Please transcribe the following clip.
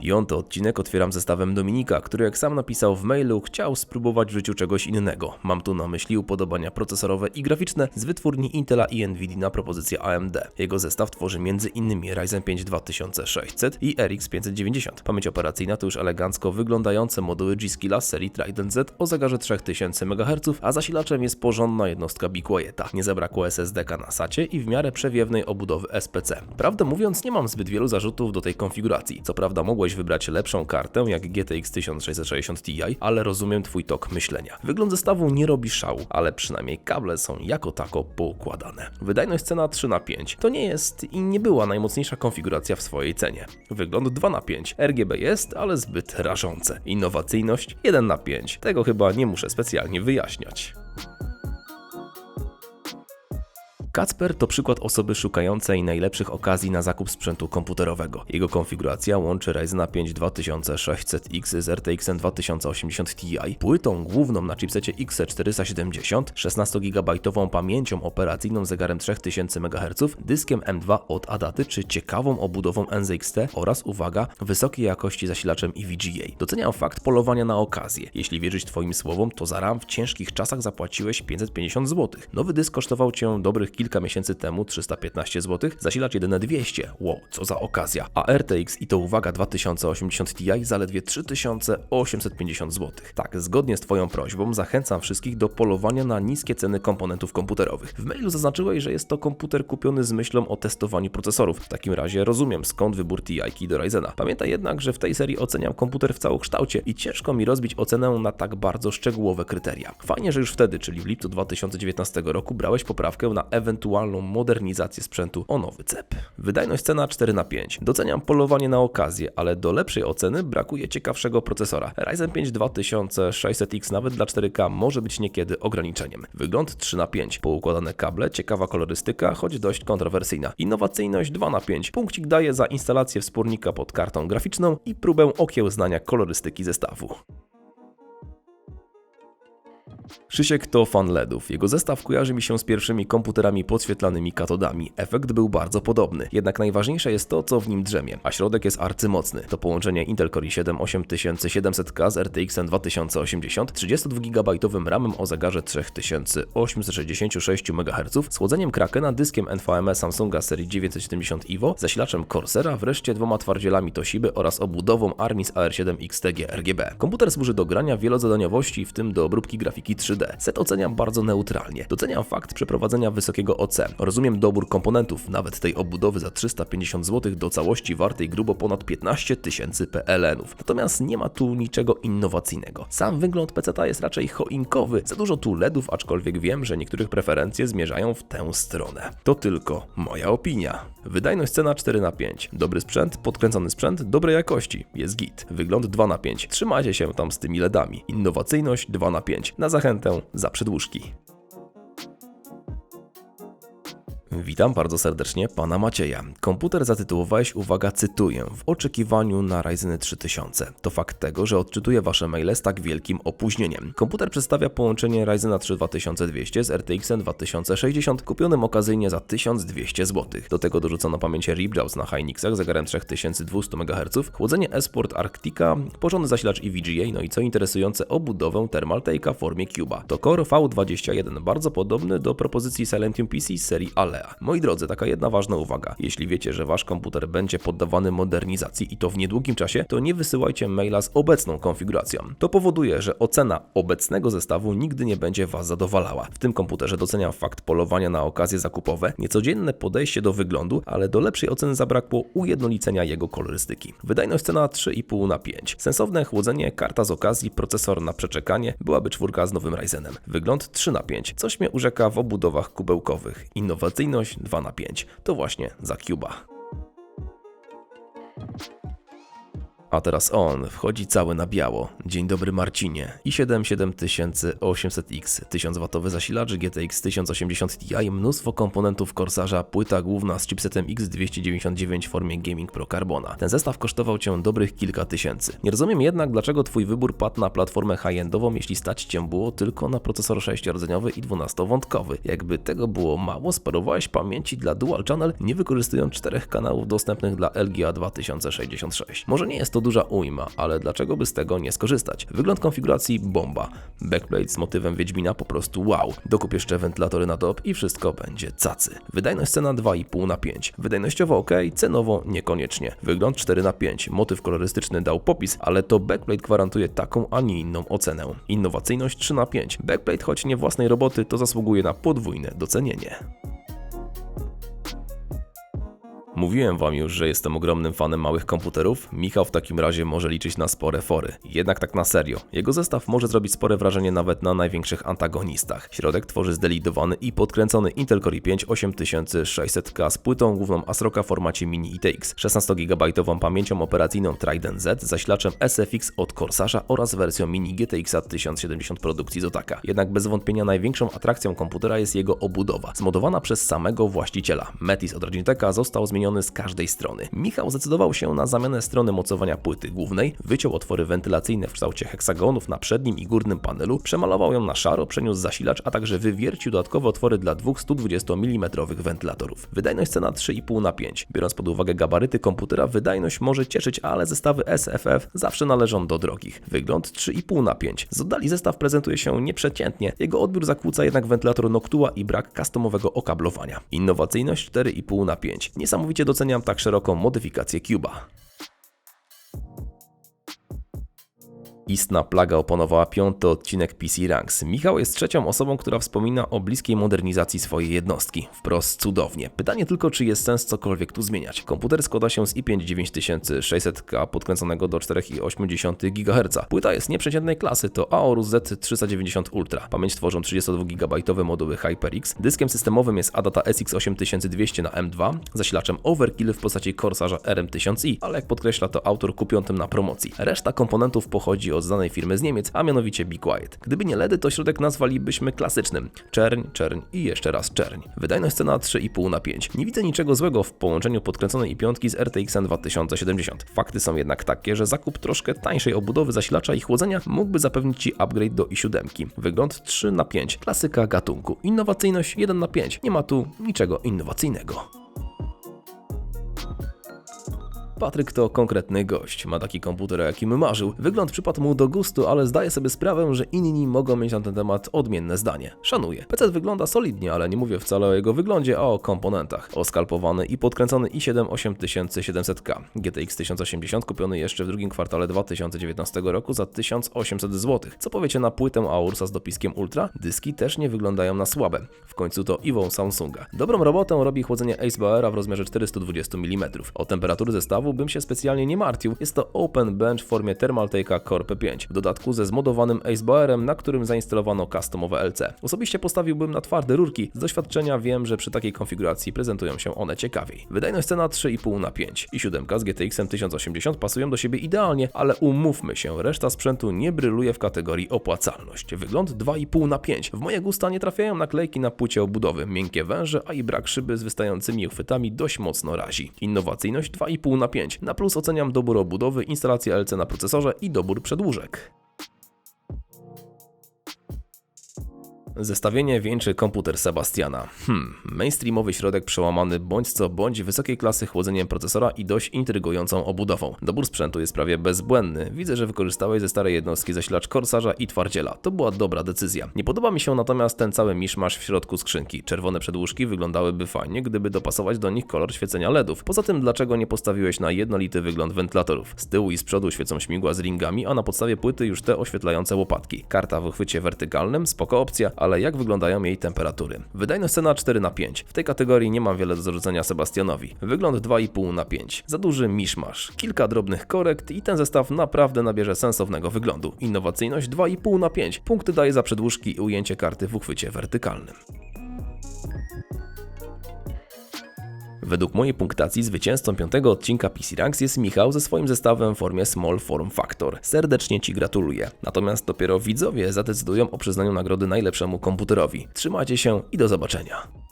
Piąty odcinek otwieram zestawem Dominika, który jak sam napisał w mailu, chciał spróbować w życiu czegoś innego. Mam tu na myśli upodobania procesorowe i graficzne z wytwórni Intela i Nvidia na propozycję AMD. Jego zestaw tworzy m.in. Ryzen 5 2600 i RX 590. Pamięć operacyjna to już elegancko wyglądające moduły G-Skilla serii Trident Z o zegarze 3000 MHz, a zasilaczem jest porządna jednostka BeQuieta. Nie zabrakło SSD-ka na SACie i w miarę przewiewnej obudowy SPC. Prawdę mówiąc, nie mam zbyt wielu zarzutów do tej konfiguracji. Co prawda mogłeś wybrać lepszą kartę jak GTX 1660 Ti, ale rozumiem twój tok myślenia. Wygląd zestawu nie robi szału, ale przynajmniej kable są jako tako poukładane. Wydajność cena 3 na 5 to nie jest i nie była najmocniejsza konfiguracja w swojej cenie. Wygląd 2 na 5 RGB jest, ale zbyt rażące. Innowacyjność 1 na 5 tego chyba nie muszę specjalnie wyjaśniać. Kacper to przykład osoby szukającej najlepszych okazji na zakup sprzętu komputerowego. Jego konfiguracja łączy Ryzena 5 2600X z RTX 2080 Ti, płytą główną na chipsecie X470, 16GB pamięcią operacyjną zegarem 3000 MHz, dyskiem M2 od Adaty czy ciekawą obudową NZXT oraz, uwaga, wysokiej jakości zasilaczem EVGA. Doceniam fakt polowania na okazję. Jeśli wierzyć Twoim słowom, to za RAM w ciężkich czasach zapłaciłeś 550 zł. Nowy dysk kosztował Cię dobrych kilka miesięcy temu 315 zł, zasilacz jedyne 200. Wow, co za okazja. A RTX i to uwaga 2080 Ti zaledwie 3850 zł. Tak, zgodnie z Twoją prośbą zachęcam wszystkich do polowania na niskie ceny komponentów komputerowych. W mailu zaznaczyłeś, że jest to komputer kupiony z myślą o testowaniu procesorów. W takim razie rozumiem skąd wybór Ti do Ryzena. Pamiętaj jednak, że w tej serii oceniam komputer w całokształcie i ciężko mi rozbić ocenę na tak bardzo szczegółowe kryteria. Fajnie, że już wtedy, czyli w lipcu 2019 roku brałeś poprawkę na ewentualną modernizację sprzętu o nowy cep. Wydajność cena 4 na 5. Doceniam polowanie na okazję, ale do lepszej oceny brakuje ciekawszego procesora. Ryzen 5 2600X nawet dla 4K może być niekiedy ograniczeniem. Wygląd 3 na 5. Poukładane kable, ciekawa kolorystyka, choć dość kontrowersyjna. Innowacyjność 2 na 5. Punkcik daje za instalację wspornika pod kartą graficzną i próbę okiełznania kolorystyki zestawu. Krzysiek to fan LEDów. Jego zestaw kojarzy mi się z pierwszymi komputerami podświetlanymi katodami. Efekt był bardzo podobny. Jednak najważniejsze jest to, co w nim drzemie, a środek jest arcymocny. To połączenie Intel Core i7 8700K z RTX 2080, 32 GB RAMem o zegarze 3866 MHz, schłodzeniem Krakena, dyskiem NVMe Samsunga serii 970 EVO, zasilaczem Corsera, wreszcie dwoma twardzielami Toshiby oraz obudową Armis AR7 XTG RGB. Komputer służy do grania wielozadaniowości, w tym do obróbki grafiki 3D. Set oceniam bardzo neutralnie. Doceniam fakt przeprowadzenia wysokiego OC. Rozumiem dobór komponentów, nawet tej obudowy za 350 zł do całości wartej grubo ponad 15 tysięcy PLN-ów. Natomiast nie ma tu niczego innowacyjnego. Sam wygląd PC jest raczej choinkowy. Za dużo tu LEDów, aczkolwiek wiem, że niektórych preferencje zmierzają w tę stronę. To tylko moja opinia. Wydajność cena 4 na 5. Dobry sprzęt, podkręcony sprzęt, dobrej jakości. Jest git. Wygląd 2 na 5. Trzymajcie się tam z tymi LEDami. Innowacyjność 2 na 5. Na zachętę za przedłużki. Witam bardzo serdecznie pana Macieja. Komputer zatytułowałeś, uwaga, cytuję, w oczekiwaniu na Ryzeny 3000. To fakt tego, że odczytuję wasze maile z tak wielkim opóźnieniem. Komputer przedstawia połączenie Ryzena 3 2200 z RTX 2060 kupionym okazyjnie za 1200 zł. Do tego dorzucono pamięć RipJaws na Hynixach zegarem 3200 MHz, chłodzenie Esport Arctica, porządny zasilacz EVGA, no i co interesujące, obudowę Thermal Take'a w formie Cuba. To Core V21, bardzo podobny do propozycji Silentium PC z serii Moi drodzy, taka jedna ważna uwaga. Jeśli wiecie, że wasz komputer będzie poddawany modernizacji i to w niedługim czasie, to nie wysyłajcie maila z obecną konfiguracją. To powoduje, że ocena obecnego zestawu nigdy nie będzie was zadowalała. W tym komputerze doceniam fakt polowania na okazje zakupowe, niecodzienne podejście do wyglądu, ale do lepszej oceny zabrakło ujednolicenia jego kolorystyki. Wydajność cena 3,5 na 5. Sensowne chłodzenie, karta z okazji, procesor na przeczekanie, byłaby czwórka z nowym Ryzenem. Wygląd 3 na 5. Coś mnie urzeka w obudowach kubełkowych. Innowacyjność 2 na 5. To właśnie za Cuba. A teraz on wchodzi cały na biało. Dzień dobry Marcinie. i7 7800X, 1000W zasilacz GTX 1080 Ti, mnóstwo komponentów Corsarza, płyta główna z chipsetem X299 w formie Gaming Pro Carbona. Ten zestaw kosztował Cię dobrych kilka tysięcy. Nie rozumiem jednak, dlaczego Twój wybór padł na platformę high-endową, jeśli stać Cię było tylko na procesor 6-rdzeniowy i 12-wątkowy. Jakby tego było mało, sparowałeś pamięci dla Dual Channel, nie wykorzystując czterech kanałów dostępnych dla LGA 2066. Może nie jest to to duża ujma, ale dlaczego by z tego nie skorzystać? Wygląd konfiguracji bomba. Backplate z motywem Wiedźmina po prostu wow. Dokup jeszcze wentylatory na top i wszystko będzie cacy. Wydajność cena 2,5 na 5. Wydajnościowo ok, cenowo niekoniecznie. Wygląd 4 na 5. Motyw kolorystyczny dał popis, ale to backplate gwarantuje taką, a nie inną ocenę. Innowacyjność 3 na 5. Backplate, choć nie własnej roboty, to zasługuje na podwójne docenienie. Mówiłem wam już, że jestem ogromnym fanem małych komputerów. Michał w takim razie może liczyć na spore fory. Jednak tak na serio. Jego zestaw może zrobić spore wrażenie nawet na największych antagonistach. Środek tworzy zdelidowany i podkręcony Intel Core i5 8600K z płytą główną ASRoCa w formacie mini ITX, 16 GB pamięcią operacyjną Trident Z, zasilaczem SFX od Corsarza oraz wersją mini GTX 1070 produkcji Zotaka. Jednak bez wątpienia największą atrakcją komputera jest jego obudowa, zmodowana przez samego właściciela. Metis od Logitecha został zmieniony z każdej strony. Michał zdecydował się na zamianę strony mocowania płyty głównej, wyciął otwory wentylacyjne w kształcie heksagonów na przednim i górnym panelu, przemalował ją na szaro, przeniósł zasilacz, a także wywiercił dodatkowe otwory dla dwóch 120 mm wentylatorów. Wydajność cena 3,5 na 5. Biorąc pod uwagę gabaryty komputera, wydajność może cieszyć, ale zestawy SFF zawsze należą do drogich. Wygląd 3,5 na 5. Z oddali zestaw prezentuje się nieprzeciętnie, jego odbiór zakłóca jednak wentylator Noctua i brak customowego okablowania. Innowacyjność 4,5 na 5. Niesamowicie doceniam tak szeroką modyfikację Cuba. Istna plaga opanowała piąty odcinek PC Ranks. Michał jest trzecią osobą, która wspomina o bliskiej modernizacji swojej jednostki. Wprost cudownie. Pytanie tylko, czy jest sens cokolwiek tu zmieniać. Komputer składa się z i5 9600K podkręconego do 4,8 GHz. Płyta jest nieprzeciętnej klasy, to Aorus Z390 Ultra. Pamięć tworzą 32 GB moduły HyperX. Dyskiem systemowym jest Adata SX 8200 na M2, zasilaczem Overkill w postaci Corsarza RM1000i, ale jak podkreśla to autor kupią tym na promocji. Reszta komponentów pochodzi od znanej firmy z Niemiec, a mianowicie Be Quiet. Gdyby nie LEDy, to środek nazwalibyśmy klasycznym. Czerń, czerń i jeszcze raz czerń. Wydajność cena 3,5 na 5. Nie widzę niczego złego w połączeniu podkręconej i5 z RTX 2070. Fakty są jednak takie, że zakup troszkę tańszej obudowy zasilacza i chłodzenia mógłby zapewnić Ci upgrade do i7. Wygląd 3 na 5. Klasyka gatunku. Innowacyjność 1 na 5. Nie ma tu niczego innowacyjnego. Patryk to konkretny gość, ma taki komputer, o jakim marzył. Wygląd przypadł mu do gustu, ale zdaje sobie sprawę, że inni mogą mieć na ten temat odmienne zdanie. Szanuję. PC wygląda solidnie, ale nie mówię wcale o jego wyglądzie, a o komponentach. Oskalpowany i podkręcony i7 8700K. GTX 1080 kupiony jeszcze w drugim kwartale 2019 roku za 1800 zł. Co powiecie na płytę Aursa z dopiskiem Ultra? Dyski też nie wyglądają na słabe. W końcu to Evo Samsunga. Dobrą robotę robi chłodzenie AceBoera w rozmiarze 420 mm. O temperatury zestawu bym się specjalnie nie martwił. Jest to Open Bench w formie Thermaltake'a Core P5. W dodatku ze zmodowanym AceBoerem, na którym zainstalowano customowe LC. Osobiście postawiłbym na twarde rurki. Z doświadczenia wiem, że przy takiej konfiguracji prezentują się one ciekawiej. Wydajność cena 3,5 na 5 i 7 z GTX 1080 pasują do siebie idealnie, ale umówmy się, reszta sprzętu nie bryluje w kategorii opłacalność. Wygląd 2,5 na 5. W moje gusta nie trafiają naklejki na płycie obudowy, miękkie węże, a i brak szyby z wystającymi uchwytami dość mocno razi. Innowacyjność 2,5 na 5. Na plus oceniam dobór obudowy, instalację LC na procesorze i dobór przedłużek. Zestawienie wieńczy komputer Sebastiana. Hmm, mainstreamowy środek przełamany bądź co bądź wysokiej klasy chłodzeniem procesora i dość intrygującą obudową. Dobór sprzętu jest prawie bezbłędny. Widzę, że wykorzystałeś ze starej jednostki zasilacz Corsarza i twardziela. To była dobra decyzja. Nie podoba mi się natomiast ten cały miszmasz w środku skrzynki. Czerwone przedłużki wyglądałyby fajnie, gdyby dopasować do nich kolor świecenia LEDów. Poza tym, dlaczego nie postawiłeś na jednolity wygląd wentylatorów? Z tyłu i z przodu świecą śmigła z ringami, a na podstawie płyty już te oświetlające łopatki. Karta w uchwycie wertykalnym, spoko opcja, ale jak wyglądają jej temperatury? Wydajność cena 4 na 5. W tej kategorii nie mam wiele do zarzucenia Sebastianowi. Wygląd 2,5 na 5. Za duży miszmasz. Kilka drobnych korekt i ten zestaw naprawdę nabierze sensownego wyglądu. Innowacyjność 2,5 na 5. Punkty daje za przedłużki i ujęcie karty w uchwycie wertykalnym. Według mojej punktacji zwycięzcą piątego odcinka PC Ranks jest Michał ze swoim zestawem w formie Small Form Factor. Serdecznie Ci gratuluję. Natomiast dopiero widzowie zadecydują o przyznaniu nagrody najlepszemu komputerowi. Trzymajcie się i do zobaczenia.